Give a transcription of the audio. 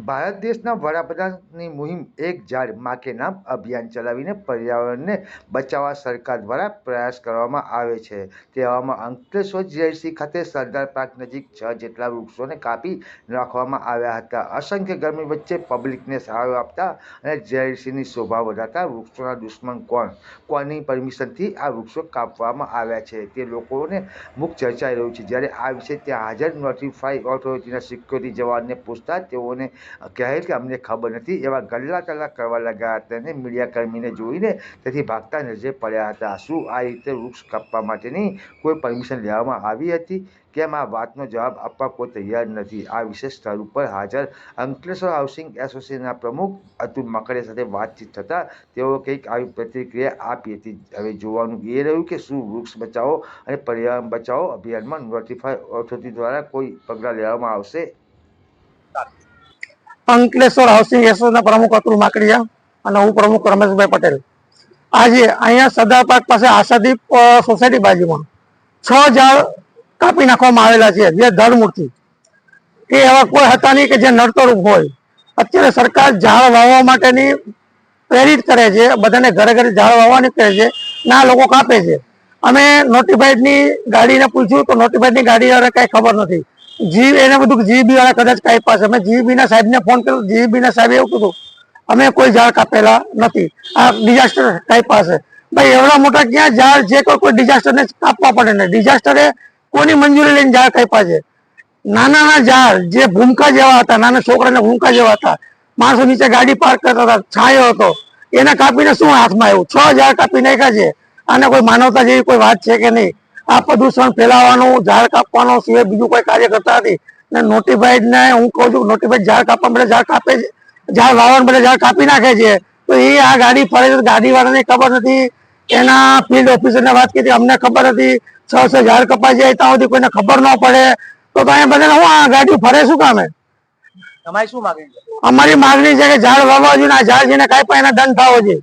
ભારત દેશના વડાપ્રધાનની મુહિમ એક ઝાડમાં નામ અભિયાન ચલાવીને પર્યાવરણને બચાવવા સરકાર દ્વારા પ્રયાસ કરવામાં આવે છે. તેવામાં અંકલેશ્વર જીઆઈસી ખાતે સરદાર પાર્ક નજીક છ જેટલા વૃક્ષોને કાપી નાખવામાં આવ્યા હતા. અસંખ્ય ગરમી વચ્ચે પબ્લિકને સહારો આપતા અને જીઆઈસીની શોભા વધારતા વૃક્ષોના દુશ્મન કોણ? કોની પરમિશનથી આ વૃક્ષો કાપવામાં આવ્યા છે? તે લોકોને મુખ ચર્ચાઈ રહ્યું છે. જ્યારે આ વિશે ત્યાં હાજર નોટિફાઈ ઓથોરિટીના સિક્યોરિટી જવાનને પૂછતા તેઓને કહે કે અમને ખબર નથી. એવા ગલ્લા કલ્લા કરવા લાગ્યા હતા અને મીડિયાકર્મીને જોઈને તેથી ભાગતા નજરે પડ્યા હતા. શું આ રીતે વૃક્ષ કાપવા માટેની કોઈ પરમિશન લેવામાં આવી હતી? કેમ આ વાતનો જવાબ આપવા કોઈ તૈયાર નથી? આ વિશેષ સ્થળ ઉપર હાજર અંકલેશ્વર હાઉસિંગ એસોસિએશનના પ્રમુખ અતુલ માકડિયા સાથે વાતચીત થતાં તેઓ કંઈક આવી પ્રતિક્રિયા આપી હતી. હવે જોવાનું એ રહ્યું કે શું વૃક્ષ બચાવો અને પર્યાવરણ બચાવો અભિયાનમાં નોટિફાઈ ઓથોરિટી દ્વારા કોઈ પગલાં લેવામાં આવશે? અંકલેશ્વર હાઉસિંગ એસોસિએશનના પ્રમુખ અતુલ માકડિયા અને હું પ્રમુખ રમેશભાઈ પટેલ. આજે અહીંયા સરદાર પાર્ક પાસે આશાદીપ સોસાયટી બાજુમાં છ ઝાડ કાપી નાખવામાં આવેલા છે, જે ધરમૂળથી. એ એવા કોઈ હતા નહીં કે જે નડતરૂપ હોય. અત્યારે સરકાર ઝાડ વાવવા માટેની પ્રેરિત કરે છે, બધાને ઘરે ઘરે ઝાડ વાવવાની કહે છે, ના લોકો કાપે છે. અમે નોટિફાઈડની ગાડીને પૂછ્યું તો નોટિફાઈડની ગાડી કાંઈ કઈ ખબર નથી. જી એને બધું જીબી વાળા કદાચ કાંઈ પાસે અમે જીબી ના સાહેબ ને ફોન કર્યો જીબી ના સાહેબ એવું કીધું. અમે કોઈ ઝાડ કાપેલા નથી. આ ડિઝાસ્ટર ટાઈપ પાસે ભાઈ, એવડા મોટા ક્યાં ઝાડ જે કોઈ કોઈ ડિઝાસ્ટર ને કાપવા પડે ને? ડિઝાસ્ટરે કોની મંજૂરી લઈને ઝાડ કાપ્યા છે નાના નાના ઝાડ જે ભૂમકા જેવા હતા, નાના છોકરાને ભૂમકા જેવા હતા. માણસો નીચે ગાડી પાર્ક કરતા હતા, છાંયો હતો. એને કાપીને શું હાથમાં આવ્યું? છ ઝાડ કાપી નાખ્યા છે. આને કોઈ માનવતા જેવી કોઈ વાત છે કે નહીં? આ પ્રદૂષણ ફેલાવવાનું ઝાડ કાપવાનું સિવાય બીજું કોઈ કાર્ય કરતા નથી. ને નોટિફાઈડ ને હું કહું છું નોટિફાઈડ ઝાડ કાપવા માટે ઝાડ કાપે ઝાડ વાવવા માટે ઝાડ કાપી નાખે છે. તો એ આ ગાડી ફરે છે ગાડી વાળાને ખબર નથી એના ફિલ્ડ ઓફિસરને વાત કરી અમને ખબર હતી છ છ ઝાડ કપાઈ જાય ત્યાં સુધી કોઈને ખબર ન પડે. તો તો અહીંયા બધાને હું આ ગાડી ફરે શું કામે? અમારી શું માગણી અમારી માંગણી છે કે ઝાડ વાવવા જોઈએ આ ઝાડ જેને કાપ્યા એના દંડ થવો જોઈએ.